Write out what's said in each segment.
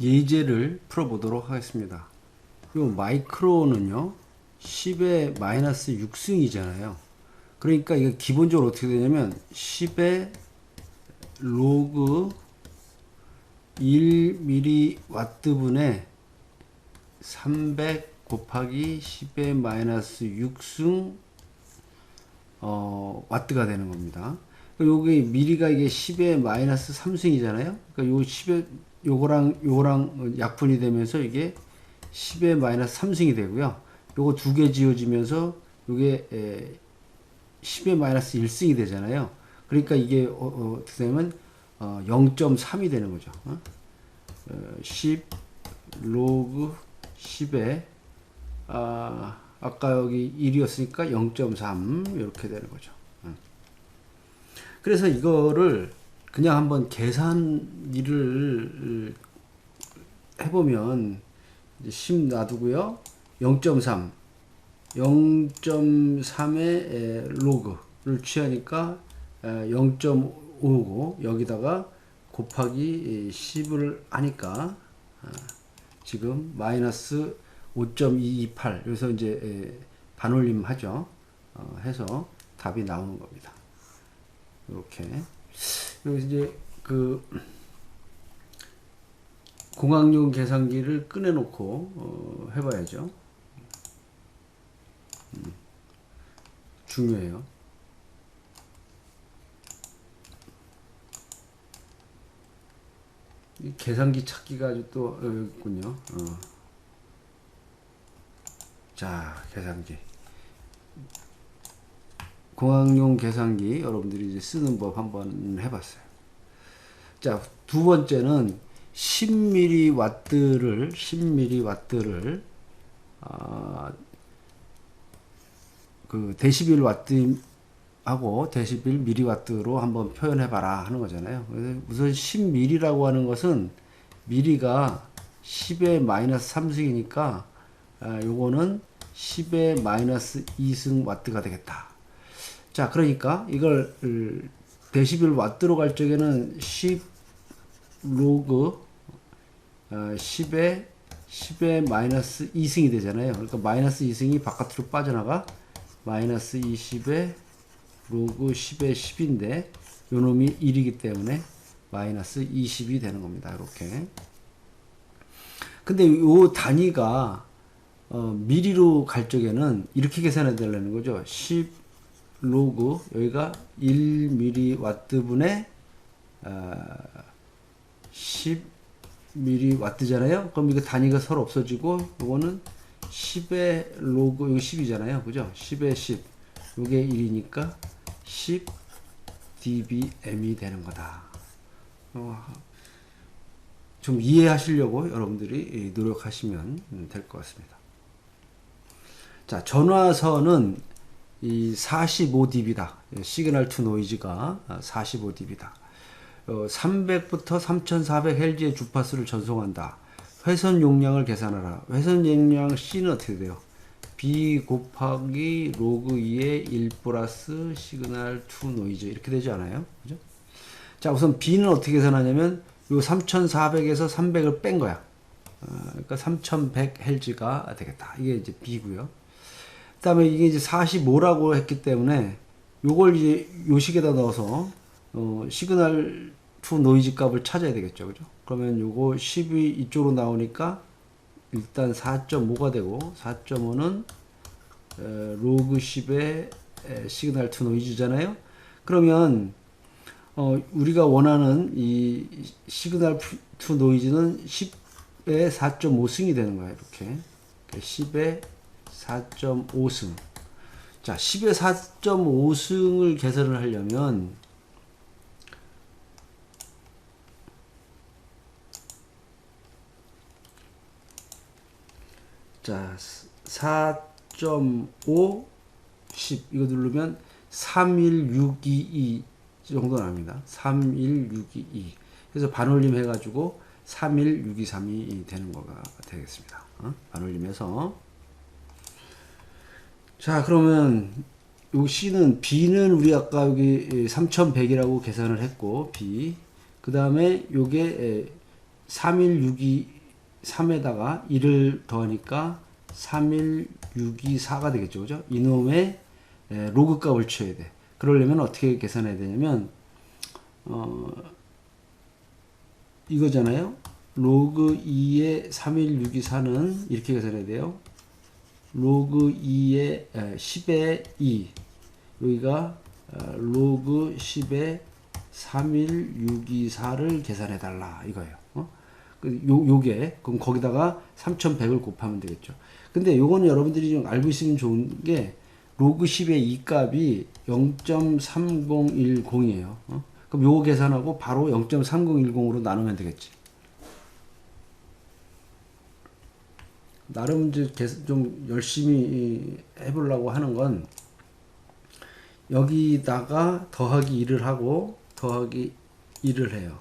예제를 풀어보도록 하겠습니다. 요 마이크로는요 10의 마이너스 6승이잖아요. 그러니까 이게 기본적으로 어떻게 되냐면 10의 로그 1mW분의 300 곱하기 10의 마이너스 6승 어, 와트가 되는 겁니다. 여기 미리가 이게 10의 마이너스 3승이잖아요. 그러니까 요 10의 요거랑 요거랑 약분이 되면서 이게 10의 마이너스 3승이 되고요. 요거 두 개 지워지면서 요게 에, 10의 마이너스 1승이 되잖아요. 그러니까 이게 어, 어, 어떻게 되면 어, 0.3이 되는 거죠. 어? 어, 10 로그 10에 아, 아까 여기 1이었으니까 0.3 이렇게 되는 거죠. 응. 그래서 이거를 그냥 한번 계산일을 해보면 이제 10 놔두고요. 0.3 0.3의 로그를 취하니까 0.5고 여기다가 곱하기 10을 하니까 아, 지금 마이너스 5.228 여기서 이제 반올림 하죠. 어, 해서 답이 나오는 겁니다. 이렇게 여기 이제 그 공학용 계산기를 꺼내놓고 어, 해봐야죠. 음, 중요해요. 이 계산기 찾기가 아주 또 어렵군요. 어. 자, 계산기. 공학용 계산기 여러분들이 이제 쓰는 법 한번 해봤어요. 자, 두 번째는 10mW를 10mW를 아, 그 데시벨 와트 하고 데시벨 미리와트로 한번 표현해 봐라 하는 거잖아요. 우선 10ml라고 하는 것은 미리가 10의 마이너스 3승이니까 아, 요거는 10의 마이너스 2승 와트가 되겠다. 자, 그러니까 이걸 데시벨 와트로 갈 적에는 10 로그 어, 10의 10의 마이너스 2승이 되잖아요. 그러니까 마이너스 2승이 바깥으로 빠져나가 마이너스 20의 로그 10의 10인데 요 놈이 1이기 때문에 마이너스 20이 되는 겁니다. 이렇게. 근데 요 단위가 어, 미리로 갈 적에는 이렇게 계산해야 되는 거죠. 10 로그 여기가 1 mW분의 어, 10 mW잖아요. 그럼 이거 단위가 서로 없어지고 이거는 10의 로그 여기 10이잖아요. 그죠? 10의 10 이게 1이니까 10 dBm이 되는 거다. 어, 좀 이해하시려고 여러분들이 노력하시면 될 것 같습니다. 자, 전화선은 이 45dB다. 시그널 투 노이즈가 45dB다. 어, 300부터 3400Hz의 주파수를 전송한다. 회선 용량을 계산하라. 회선 용량 C는 어떻게 돼요? B 곱하기 로그 2의 1 플러스 시그널 투 노이즈 이렇게 되지 않아요? 그죠? 자, 우선 B는 어떻게 계산하냐면 요 3400에서 300을 뺀 거야. 어, 그러니까 3100Hz가 되겠다. 이게 이제 B고요. 그다음에 이게 이제 45라고 했기 때문에 요걸 이제 요식에다 넣어서 어, 시그널 투 노이즈 값을 찾아야 되겠죠. 그죠? 그러면 요거 10이 이쪽으로 나오니까 일단 4.5가 되고 4.5는 에, 로그 10의 에, 시그널 투 노이즈잖아요. 그러면 어, 우리가 원하는 이 시그널 투 노이즈는 10의 4.5승이 되는 거예요. 이렇게 10의 4.5승. 자, 10의 4.5승을 계산을 하려면 자, 4.5 10 이거 누르면 31622 정도 납니다. 31622. 그래서 반올림 해 가지고 31623이 되는 거가 되겠습니다. 어? 반올림해서 자, 그러면 요 C는 B는 우리 아까 여기 3100이라고 계산을 했고 B. 그 다음에 요게 31623에다가 1을 더하니까 31624가 되겠죠. 그죠? 이놈의 에, 로그 값을 취해야 돼. 그러려면 어떻게 계산해야 되냐면 어 이거잖아요. 로그 2의 31624는 이렇게 계산해야 돼요. 로그 2의 10의 2 여기가 어, 로그 10의 31624를 계산해 달라 이거예요. 어? 그요 요게 그럼 거기다가 3100을 곱하면 되겠죠. 근데 요거는 여러분들이 좀 알고 있으면 좋은 게 로그 10의 이 값이 0.3010이에요. 어? 그럼 요거 계산하고 바로 0.3010으로 나누면 되겠지. 나름 이제 좀 열심히 해보려고 하는 건 여기다가 더하기 1을 하고 더하기 1을 해요.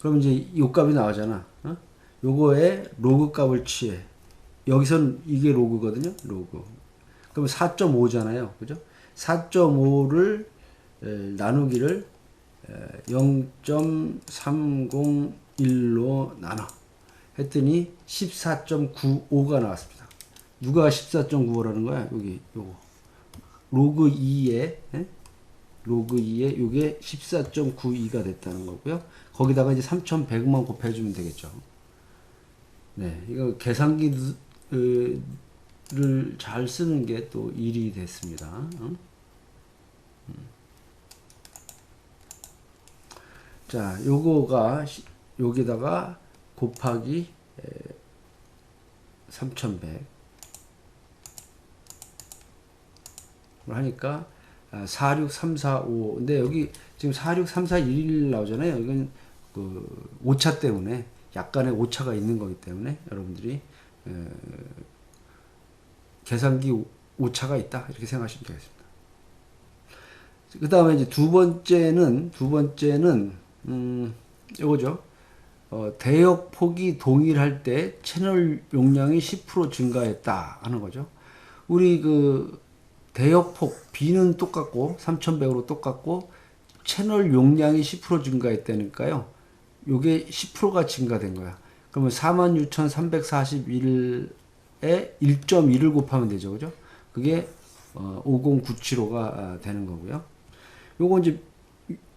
그럼 이제 요 값이 나오잖아. 어? 요거에 로그 값을 취해. 여기선 이게 로그거든요. 로그. 그럼 4.5잖아요. 그죠? 4.5를 나누기를 0.301로 나눠. 했더니 14.95가 나왔습니다. 누가 14.95라는 거야? 여기 요거. 로그 2에 에? 로그 2에 요게 14.92가 됐다는 거고요. 거기다가 이제 3,100만 곱해 주면 되겠죠. 네, 이거 계산기를 잘 쓰는 게 또 일이 됐습니다. 응? 음. 자, 요거가 시- 여기다가 곱하기 3,100 하니까 아, 46345 근데 여기 지금 46341 나오잖아요. 이건 그 오차 때문에 약간의 오차가 있는 거기 때문에 여러분들이 에, 계산기 오- 오차가 있다 이렇게 생각하시면 되겠습니다. 그 다음에 이제 두 번째는 두 번째는 음 요거죠. 어, 대역 폭이 동일할 때 채널 용량이 10% 증가했다 하는 거죠. 우리 그 대역 폭 B는 똑같고 3100으로 똑같고 채널 용량이 10% 증가했다니까요. 요게 10%가 증가된 거야. 그러면 46,341에 1.1을 곱하면 되죠. 그죠? 그게 어, 50975가 되는 거고요. 요거 이제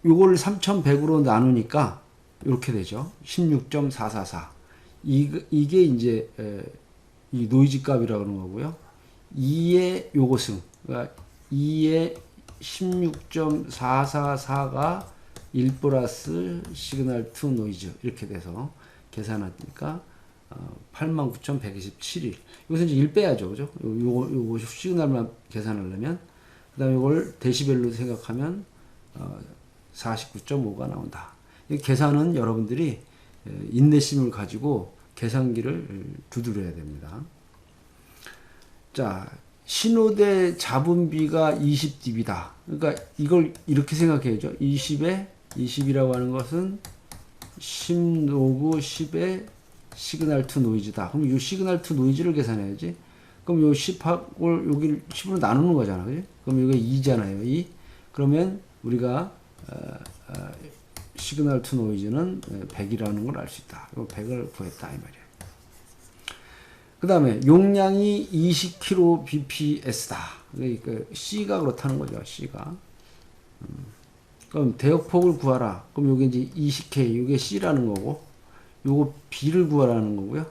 요거를 3,100으로 나누니까 이렇게 되죠. 16.444. 이, 이게 이제 에, 이 노이즈 값이라고 하는 거고요. 2의 요것은 그러니까 2의 16.444가 1 플러스 시그널 투 노이즈 이렇게 돼서 계산하니까 어, 89,127일. 이것은 이제 1 빼야죠. 그죠? 요, 요, 요 시그널만 계산하려면 그 다음에 이걸 데시벨로 생각하면 어, 49.5가 나온다. 이 계산은 여러분들이 에, 인내심을 가지고 계산기를 두드려야 됩니다. 자, 신호대 잡음비가 20dB다. 그러니까 이걸 이렇게 생각해야죠. 20에 20이라고 하는 것은 10 노브 10의 시그널 투 노이즈다. 그럼 이 시그널 투 노이즈를 계산해야지. 그럼 요 10하고 여기를 10으로 나누는 거잖아. 그지? 그럼 이게 2잖아요. 2. 그러면 우리가 어, 어, 시그널 투 노이즈는 100이라는 걸 알 수 있다. 이 100을 구했다 이 말이야. 그 다음에 용량이 20kbps다. 그러니까 C가 그렇다는 거죠. C가. 음. 그럼 대역폭을 구하라. 그럼 요게 이제 20K, 요게 C라는 거고, 요거 B를 구하라는 거고요.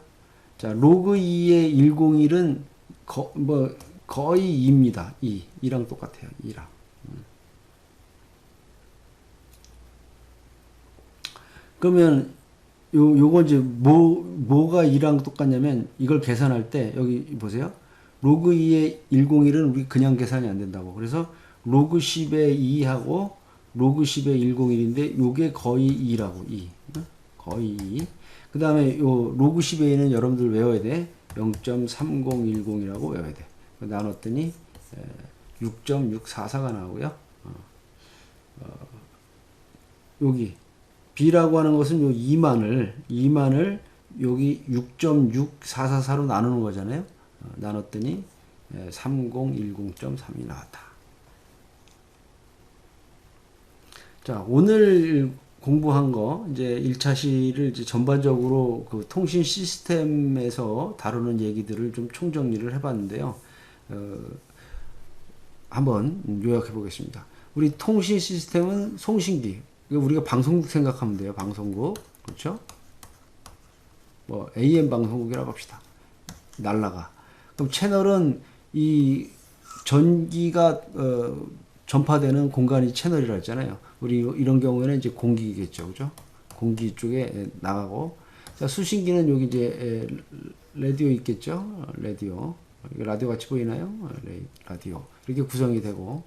자, 로그 2의 101은 거, 뭐 거의 2입니다. 2. 2랑 똑같아요. 2랑. 음. 그러면 요 요거 이제 뭐 뭐가 2랑 똑같냐면 이걸 계산할 때 여기 보세요. 로그 2의 101은 우리 그냥 계산이 안 된다고. 그래서 로그 10의 2하고 로그 10의 101인데 요게 거의 2라고 2. 응? 거의 2. 그 다음에 요 로그 10의 2는 여러분들 외워야 돼. 0.3010이라고 외워야 돼. 나눴더니 6.644가 나오고요. 어. 어. 여기 B라고 하는 것은 요 2만을 2만을 여기 6.6444로 나누는 거잖아요. 어, 나눴더니 3010.3이 나왔다. 자, 오늘 공부한 거 이제 1차 시를 이제 전반적으로 그 통신 시스템에서 다루는 얘기들을 좀 총정리를 해봤는데요. 어, 한번 요약해 보겠습니다. 우리 통신 시스템은 송신기. 우리가 방송국 생각하면 돼요. 방송국. 그렇죠? 뭐 AM 방송국이라고 합시다. 날라가. 그럼 채널은 이 전기가 어, 전파되는 공간이 채널이라 했잖아요. 우리 이런 경우에는 이제 공기겠죠. 그죠? 공기 쪽에 나가고. 자, 수신기는 여기 이제 에, 라디오 있겠죠? 어, 라디오. 같이 보이나요? 라디오. 이렇게 구성이 되고.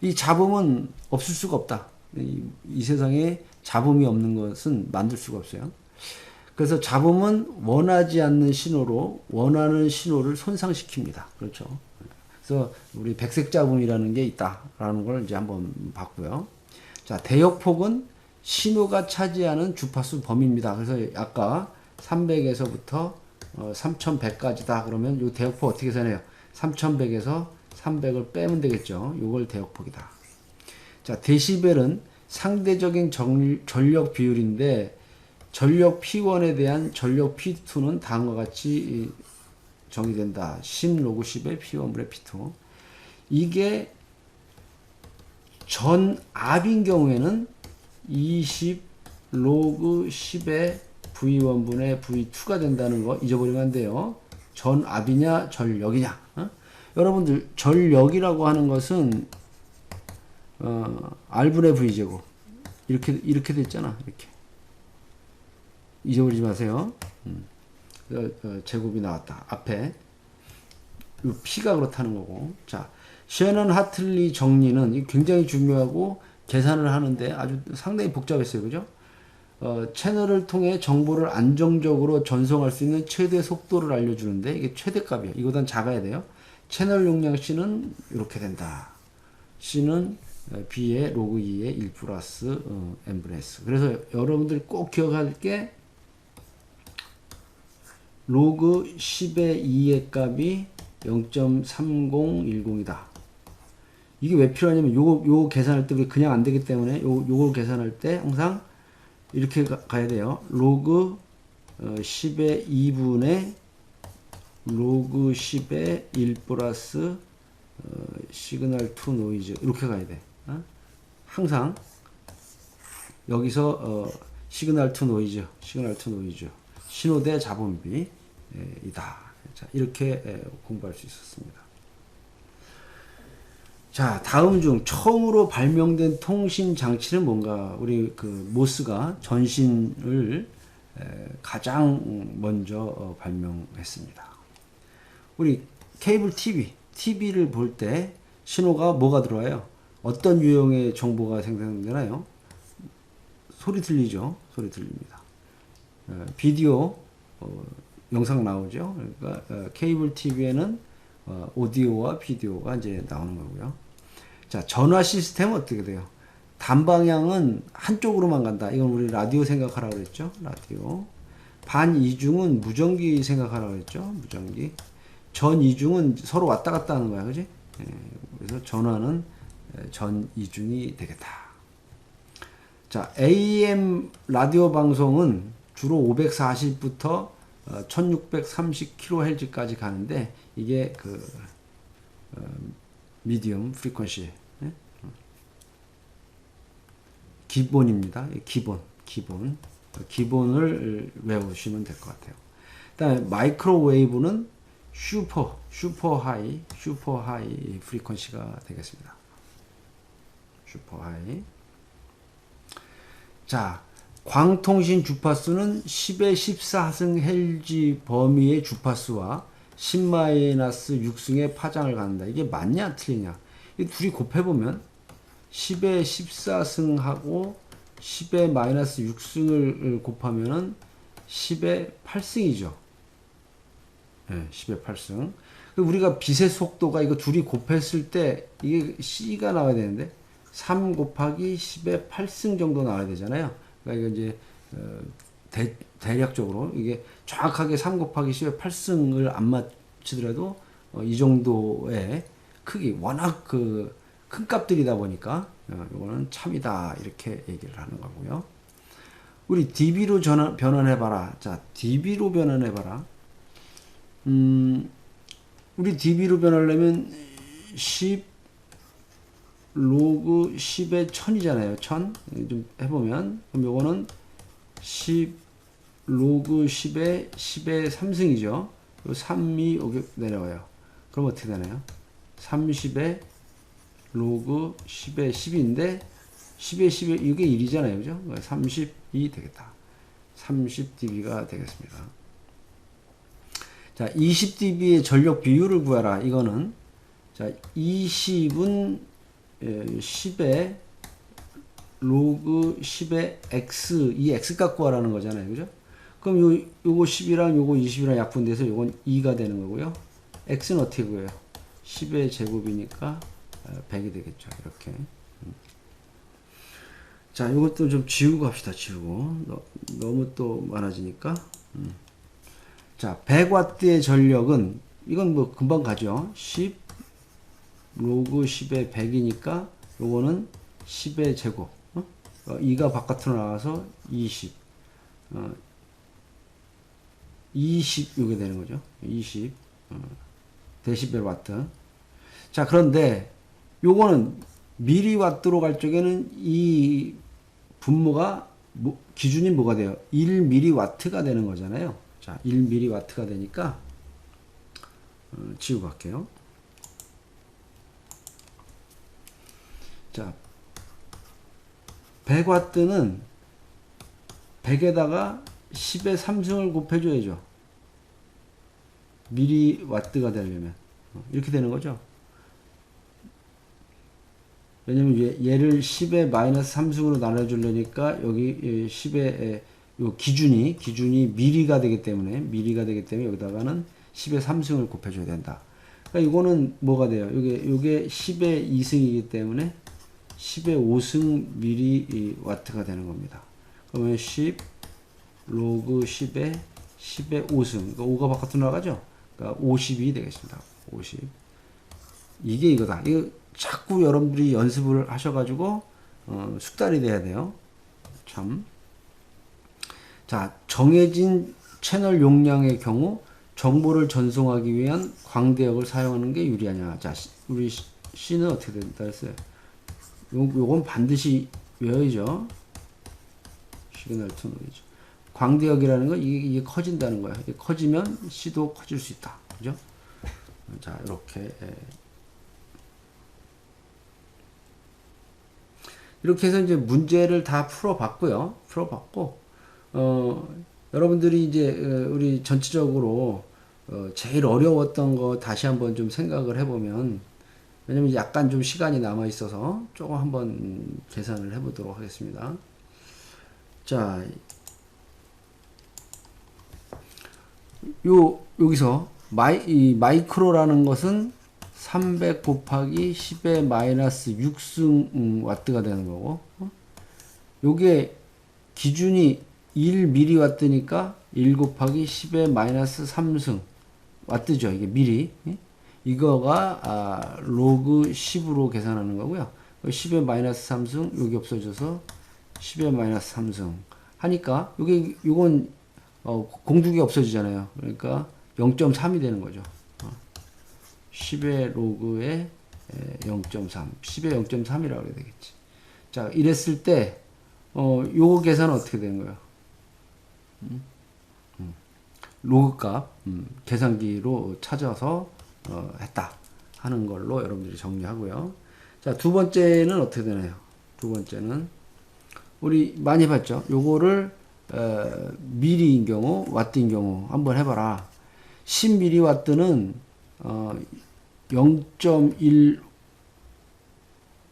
이 잡음은 없을 수가 없다. 이, 이 세상에 잡음이 없는 것은 만들 수가 없어요. 그래서 잡음은 원하지 않는 신호로 원하는 신호를 손상시킵니다. 그렇죠. 그래서 우리 백색 잡음이라는 게 있다라는 걸 이제 한번 봤고요. 자, 대역폭은 신호가 차지하는 주파수 범위입니다. 그래서 아까 300에서부터 어, 3100까지다 그러면 요 대역폭 어떻게 되나요? 3100에서 300을 빼면 되겠죠. 요걸 대역폭이다. 자, 데시벨은 상대적인 정- 전력 비율인데 전력 P1에 대한 전력 P2는 다음과 같이 이, 정의된다. 10 로그 10의 P1 분의 P2. 이게 전 압인 경우에는 20 로그 10의 V1 분의 V2가 된다는 거 잊어버리면 안 돼요. 전 압이냐 전력이냐. 어? 여러분들 전력이라고 하는 것은 어, R분의 V 제곱 이렇게 이렇게 됐잖아. 이렇게 잊어버리지 마세요. 음. 어, 어, 제곱이 나왔다. 앞에 이 P가 그렇다는 거고. 자, 셰넌 하틀리 정리는 굉장히 중요하고 계산을 하는데 아주 상당히 복잡했어요. 그죠? 어, 채널을 통해 정보를 안정적으로 전송할 수 있는 최대 속도를 알려주는데 이게 최대값이에요. 이거보단 작아야 돼요. 채널 용량 C는 이렇게 된다. C는 어, B의 로그 2의 1 플러스 어, N분의 S. 그래서 여러분들이 꼭 기억할 게 로그 10의 2의 값이 0.3010이다. 이게 왜 필요하냐면 요거 요 계산할 때 그냥 안 되기 때문에 요 요걸 계산할 때 항상 이렇게 가, 가야 돼요. 로그 어, 10의 2분의 로그 10의 1 플러스 어, 시그널 투 노이즈 이렇게 가야 돼. 어? 항상 여기서 어, 시그널 투 노이즈, 시그널 투 노이즈, 신호대 잡음비 에, 이다. 자, 이렇게 에, 공부할 수 있었습니다. 자, 다음 중 처음으로 발명된 통신 장치는 뭔가? 우리 그 모스가 전신을 에, 가장 먼저 어, 발명했습니다. 우리 케이블 TV, TV를 볼 때 신호가 뭐가 들어와요? 어떤 유형의 정보가 생성되나요? 소리 들리죠? 소리 들립니다. 어, 비디오 어, 영상 나오죠. 그러니까 어, 케이블 TV에는 어, 오디오와 비디오가 이제 나오는 거고요. 자, 전화 시스템은 어떻게 돼요? 단방향은 한쪽으로만 간다. 이건 우리 라디오 생각하라고 그랬죠. 라디오. 반 이중은 무전기 생각하라고 그랬죠. 무전기. 전 이중은 서로 왔다 갔다 하는 거야. 그지? 예, 그래서 전화는 에, 전이중이 되겠다. 자, AM 라디오 방송은 주로 540부터 어, 1630kHz까지 가는데 이게 그 어, 미디엄 프리퀀시 예? 기본입니다. 기본, 기본. 기본을 외우시면 될 것 같아요. 그다음에 마이크로웨이브는 슈퍼, 슈퍼 하이, 슈퍼 하이 프리퀀시가 되겠습니다. 슈퍼 하이. 자, 광통신 주파수는 10의 14승 헬지 범위의 주파수와 10-6승의 파장을 갖는다. 이게 맞냐 틀리냐? 이 둘이 곱해보면 10의 14승하고 10의 마이너스 6승을 곱하면은 10의 8승이죠. 네, 10의 8승. 우리가 빛의 속도가 이거 둘이 곱했을 때 이게 C가 나와야 되는데 3 곱하기 10의 8승 정도 나와야 되잖아요. 그러니까 이거 이제 어, 대, 대략적으로 이게 정확하게 3 곱하기 10의 8승을 안 맞추더라도 어, 이 정도의 크기 워낙 그 큰 값들이다 보니까 어, 이거는 참이다 이렇게 얘기를 하는 거고요. 우리 db로 전환, 변환해봐라. 자, db로 변환해봐라. 음, 우리 db로 변하려면 10 로그 10의 1000이잖아요. 1000. 좀 해보면. 그럼 요거는 10 로그 10의 10의 3승이죠. 요 3이 여기 내려와요. 그럼 어떻게 되나요? 30의 로그 10의 10인데 10의 10의 이게 1이잖아요. 그죠? 30이 되겠다. 30dB가 되겠습니다. 자, 20dB의 전력 비율을 구하라. 이거는 자, 20은 10의 로그 10의 x 이 x 값 구하라는 거잖아요. 그죠? 그럼 요 요거 10이랑 요거 20이랑 약분돼서 요건 2가 되는 거고요. x는 어떻게 구해요? 10의 제곱이니까 100이 되겠죠. 이렇게. 음. 자, 이것도 좀 지우고 합시다. 지우고. 너, 너무 또 많아지니까. 음. 자, 100와트의 전력은 이건 뭐 금방 가죠. 10 로그 10의 100이니까 요거는 10의 제곱. 어? 2가 바깥으로 나와서 20. 어, 20 요게 되는 거죠. 20 어, 데시벨 와트. 자, 그런데 요거는 미리 와트로 갈 적에는 이 분모가 뭐, 기준이 뭐가 돼요? 1미리 와트가 되는 거잖아요. 자, 1미리 와트가 되니까 어, 지우고 갈게요. 자, 100와트는 100에다가 10의 3승을 곱해줘야죠. 미리 와트가 되려면. 어, 이렇게 되는 거죠. 왜냐면 얘 를 10의 마이너스 3승으로 나눠주려니까 여기 10의 요 기준이 기준이 미리가 되기 때문에 미리가 되기 때문에 여기다가는 10의 3승을 곱해줘야 된다. 그러니까 이거는 뭐가 돼요? 이게 요게 10의 2승이기 때문에 10의 5승 미리 와트가 되는 겁니다. 그러면 10 로그 10의 10의 5승 그러니까 5가 바깥으로 나가죠? 그러니까 50이 되겠습니다. 50 이게 이거다. 이거 자꾸 여러분들이 연습을 하셔가지고 어, 숙달이 돼야 돼요. 참. 자, 정해진 채널 용량의 경우 정보를 전송하기 위한 광대역을 사용하는 게 유리하냐. 자, 우리 C는 어떻게 된다 했어요? 요, 요건 반드시 외워야죠. 시그널 투 노이즈. 광대역이라는 건 이게, 이게 커진다는 거야. 이게 커지면 C도 커질 수 있다. 그죠? 자, 이렇게. 예. 이렇게 해서 이제 문제를 다 풀어봤고요. 풀어봤고, 어, 여러분들이 이제, 어, 우리 전체적으로, 어, 제일 어려웠던 거 다시 한번 좀 생각을 해보면, 왜냐면 약간 좀 시간이 남아 있어서 조금 한번 계산을 해 보도록 하겠습니다. 자, 요, 여기서 마이, 이 마이크로라는 것은 300 곱하기 10의 마이너스 6승 음, 와트가 되는 거고, 어? 요게 기준이 1 m 와트니까 1 곱하기 10의 마이너스 3승 와트죠. 이게 미리. 예? 이거가 아, 로그 10으로 계산하는 거고요. 10의 마이너스 3승 여기 없어져서 10의 마이너스 3승 하니까 여기 이건 어, 공중이 없어지잖아요. 그러니까 0.3이 되는 거죠. 어. 10의 로그에 0.3, 10의 0.3이라고 해야 되겠지. 자, 이랬을 때, 어, 요거 계산은 어떻게 되는 거예요? 음? 음. 로그 값, 음, 계산기로 찾아서, 어, 했다. 하는 걸로 여러분들이 정리하고요. 자, 두 번째는 어떻게 되나요? 두 번째는, 우리 많이 봤죠? 요거를, 어, 미리인 경우, 와트인 경우 한번 해봐라. 10미리 와트는 어, 0.1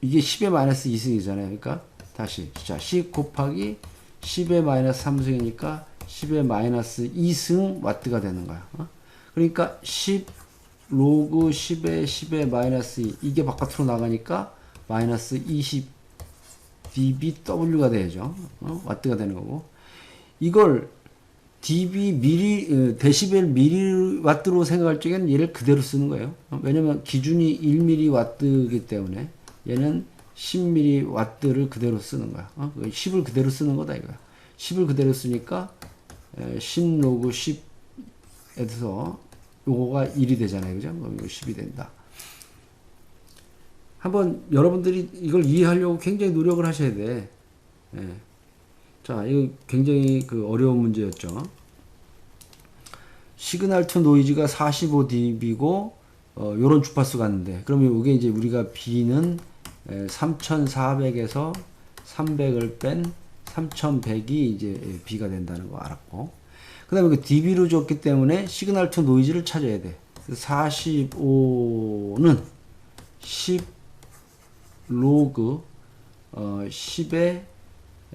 이게 10의 마이너스 2승이잖아요. 그러니까 다시 자, 10 곱하기 10의 마이너스 3승이니까 10의 마이너스 2승 와트가 되는 거야. 어? 그러니까 10 로그 10의 10의 마이너스 2 이게 바깥으로 나가니까 마이너스 20 dBW가 되죠. 어? 와트가 되는 거고 이걸 dB 미리 어, 데시벨 미리 와트로 생각할 적에는 얘를 그대로 쓰는 거예요. 왜냐면 기준이 1 미리 와트이기 때문에 얘는 10mW를 그대로 쓰는 거야. 어? 10을 그대로 쓰는 거다 이거야. 10을 그대로 쓰니까 10 로그 10에서 요거가 1이 되잖아요. 그죠? 그럼 이거 10이 된다. 한번 여러분들이 이걸 이해하려고 굉장히 노력을 하셔야 돼. 예. 자, 이거 굉장히 그 어려운 문제였죠. 시그널 투 노이즈가 45dB고 어, 요런 주파수 갔는데 그러면 이게 이제 우리가 B는 3400에서 300을 뺀 3100이 이제 B가 된다는 거 알았고 그 다음에 그 dB로 줬기 때문에 시그널 투 노이즈를 찾아야 돼. 45는 10 로그 어, 10의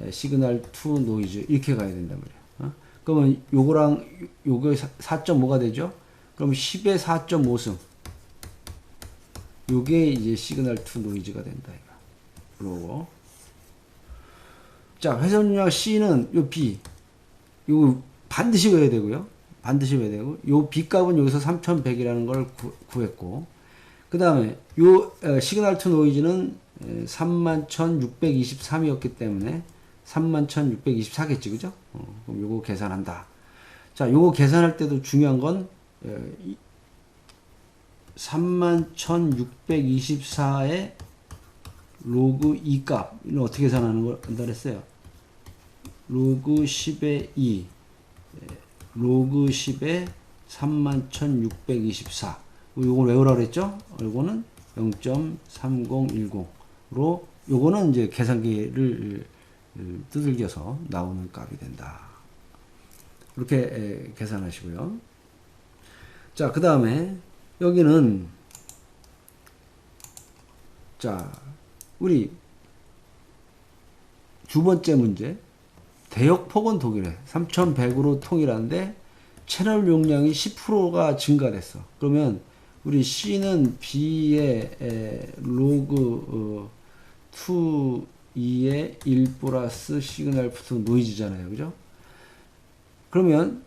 시그널 투 노이즈 이렇게 가야 된단 말이야. 어? 그러면 요거랑 요거 4.5가 되죠? 그럼 10의 4.5승. 요게 이제 시그널 투 노이즈가 된다 이거. 로고. 자 회전율량 C는 요 B. 요거 반드시 외워야 되고요 반드시 외워야 되고 요 B 값은 여기서 3100이라는 걸 구, 구했고 그 다음에 요 어, 시그널 투 노이즈는 31,623이었기 때문에 31,624겠지 그죠? 어, 그럼 요거 계산한다. 자, 요거 계산할 때도 중요한 건 31,624의 로그 2 값은 어떻게 계산하는 걸 그랬어요? 로그 10의 2 로그 10의 31,624 요걸 외우라 그랬죠? 요거는 0.3010으로 요거는 이제 계산기를 두들겨서 나오는 값이 된다. 이렇게 계산하시고요. 자, 그 다음에 여기는 자, 우리 두 번째 문제 대역폭은 동일해. 3100으로 통일하는데 채널 용량이 10%가 증가됐어. 그러면 우리 C는 B의 에, 로그 어, 2의 1 플러스 시그널 푸트 노이즈잖아요. 그죠? 그러면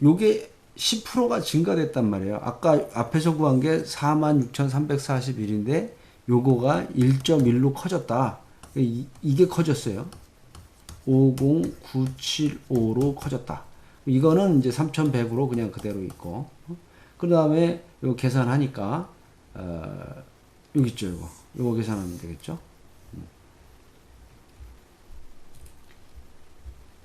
요게 10%가 증가됐단 말이에요. 아까 앞에서 구한 게 46,341인데 요거가 1.1로 커졌다. 이, 이게 커졌어요. 50975로 커졌다. 이거는 이제 3100으로 그냥 그대로 있고. 그 다음에 요 계산하니까 어, 여기 있죠 이거 요거 계산하면 되겠죠 음.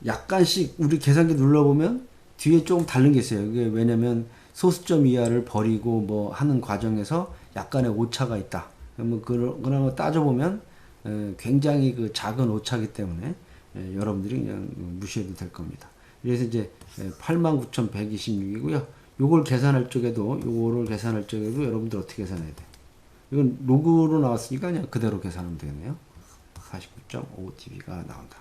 약간씩 우리 계산기 눌러보면 뒤에 조금 다른 게 있어요 이게 왜냐면 소수점 이하를 버리고 뭐 하는 과정에서 약간의 오차가 있다 그러면 그런 거 따져보면 에, 굉장히 그 작은 오차기 때문에 에, 여러분들이 그냥 무시해도 될 겁니다 그래서 이제 89,126이고요 요걸 계산할 적에도 요거를 계산할 적에도 여러분들 어떻게 계산해야 돼? 이건 로그로 나왔으니까 그냥 그대로 계산하면 되겠네요. 49.5dB가 나온다.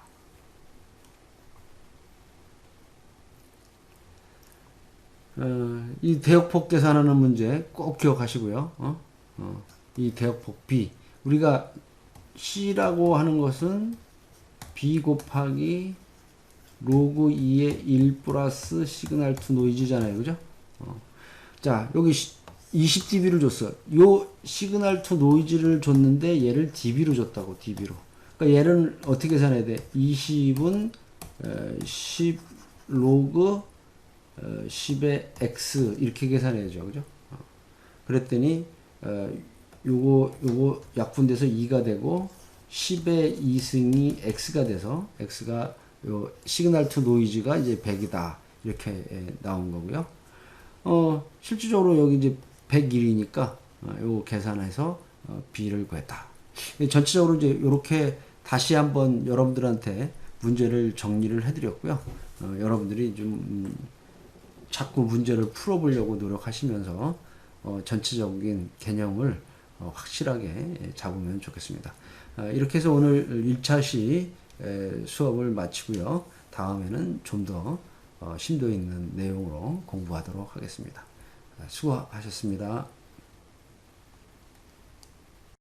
어, 이 대역폭 계산하는 문제 꼭 기억하시고요. 어? 어, 이 대역폭 B 우리가 C라고 하는 것은 B 곱하기 로그 2의 1 플러스 시그널 투 노이즈잖아요. 그죠? 어. 자, 여기 20dB를 줬어. 요 시그널 투 노이즈를 줬는데 얘를 dB로 줬다고, dB로. 그러니까 얘를 어떻게 계산해야 돼? 20은 10 로그 10의 x 이렇게 계산해야죠. 그죠? 어. 그랬더니 어, 요거 요거 약분돼서 2가 되고 10의 2승이 x가 돼서 x가 요 시그널 투 노이즈가 이제 100이다. 이렇게 나온 거고요. 어, 실질적으로 여기 이제 101이니까 어, 요 계산해서 어, B를 구했다. 전체적으로 이제 이렇게 다시 한번 여러분들한테 문제를 정리를 해드렸고요. 어, 여러분들이 좀 음, 자꾸 문제를 풀어보려고 노력하시면서 어, 전체적인 개념을 어, 확실하게 잡으면 좋겠습니다. 어, 이렇게 해서 오늘 1차시 수업을 마치고요. 다음에는 좀더 어, 심도 있는 내용으로 공부하도록 하겠습니다. 수고하셨습니다.